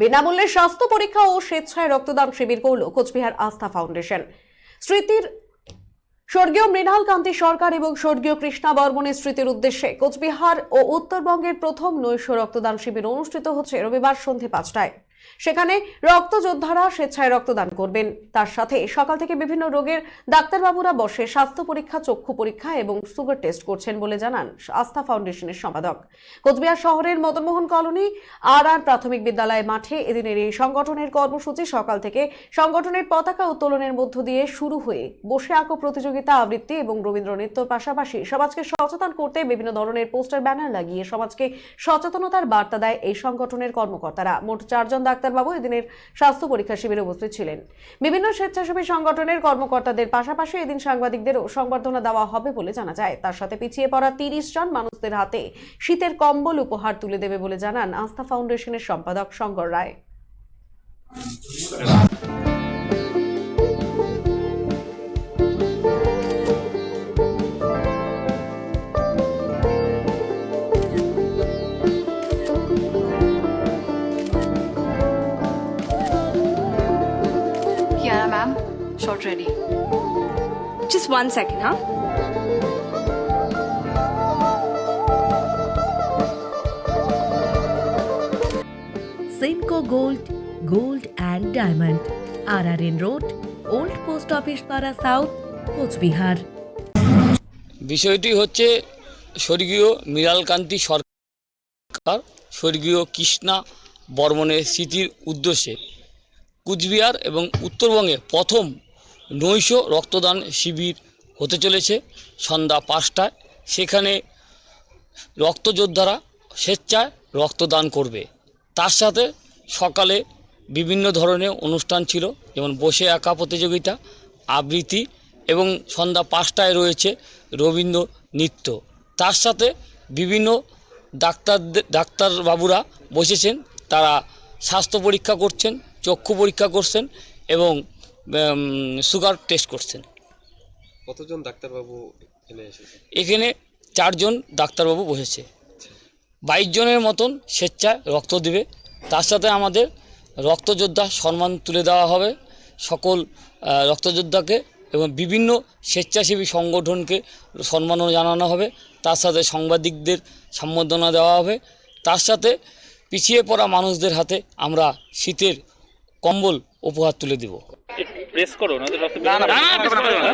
বিনামূল্যে স্বাস্থ্য পরীক্ষা ও স্বেচ্ছায় রক্তদান শিবির করল কোচবিহার আস্থা ফাউন্ডেশন। স্মৃতির স্বর্গীয় মৃণাল কান্তি সরকার এবং স্বর্গীয় কৃষ্ণা বর্মনের স্মৃতির উদ্দেশ্যে কোচবিহার ও উত্তরবঙ্গের প্রথম নৈশ রক্তদান শিবির অনুষ্ঠিত হচ্ছে রবিবার সন্ধে পাঁচটায়। সেখানে রক্তযোদ্ধারা স্বেচ্ছায় রক্তদান করবেন। তার সাথে সকাল থেকে বিভিন্ন রোগের ডাক্তারবাবুরা বসে স্বাস্থ্য পরীক্ষা, চক্ষু পরীক্ষা এবং সুগার টেস্ট করছেন বলে জানান আস্থা ফাউন্ডেশনের সম্পাদক। কোচবিহার শহরের মদনমোহন কলোনি আর আর প্রাথমিক বিদ্যালয় মাঠে এদিনের এই সংগঠনের কর্মসূচি সকাল থেকে সংগঠনের পতাকা উত্তোলনের মধ্য দিয়ে শুরু হয়ে বসে আঁকো প্রতিযোগিতা, আবৃত্তি এবং রবীন্দ্র নৃত্যর পাশাপাশি সমাজকে সচেতন করতে বিভিন্ন ধরনের পোস্টার, ব্যানার লাগিয়ে সমাজকে সচেতনতার বার্তা দেয় এই সংগঠনের কর্মকর্তারা। মোট চারজন ডাক্তারবাবু এদিনের স্বাস্থ্য পরীক্ষা শিবিরে উপস্থিত ছিলেন। বিভিন্ন স্বেচ্ছাসেবী সংগঠনের কর্মকর্তাদের পাশাপাশি এদিন সাংবাদিকদেরও সংবর্ধনা দেওয়া হবে বলে জানা যায়। তার সাথে পিছিয়ে পড়া তিরিশ জন মানুষদের হাতে শীতের কম্বল উপহার তুলে দেবে বলে জানান আস্থা ফাউন্ডেশনের সম্পাদক শঙ্কর রায়। Shot ready. Just one second, huh? Simco Gold, Gold and Diamond, RRN Road, Old Post Office Para South, Cooch Behar বিষয়টি হচ্ছে স্বর্গীয় মৃণালকান্তি সরকার স্বর্গীয় কৃষ্ণা বর্মনের স্মৃতির উদ্দেশ্যে কুচবিহার এবং উত্তরবঙ্গে প্রথম নৈশ রক্তদান শিবির হতে চলেছে সন্ধ্যা পাঁচটায়। সেখানে রক্তযোদ্ধারা স্বেচ্ছায় রক্তদান করবে। তার সাথে সকালে বিভিন্ন ধরনের অনুষ্ঠান ছিল, যেমন বসে আঁকা প্রতিযোগিতা, আবৃত্তি এবং সন্ধ্যা পাঁচটায় রয়েছে রবীন্দ্র নৃত্য। তার সাথে বিভিন্ন ডাক্তারদের ডাক্তারবাবুরা বসেছেন, তারা স্বাস্থ্য পরীক্ষা করছেন, চক্ষু পরীক্ষা করছেন এবং সুগার টেস্ট করছেন। কতজন ডাক্তারবাবু এখানে এসেছে? এখানে চারজন ডাক্তারবাবু বসেছে। বাইশ জনের মতন স্বেচ্ছায় রক্ত দিবে। তার সাথে আমাদের রক্তযোদ্ধা সম্মান তুলে দেওয়া হবে। সকল রক্তযোদ্ধাকে এবং বিভিন্ন স্বেচ্ছাসেবী সংগঠনকে সম্মানও জানানো হবে। তার সাথে সাংবাদিকদের সম্বর্ধনা দেওয়া হবে। তার সাথে পিছিয়ে পড়া মানুষদের হাতে আমরা শীতের কম্বল উপহার তুলে দেব। প্রেস করো না তো রক্ত বেরোবে না।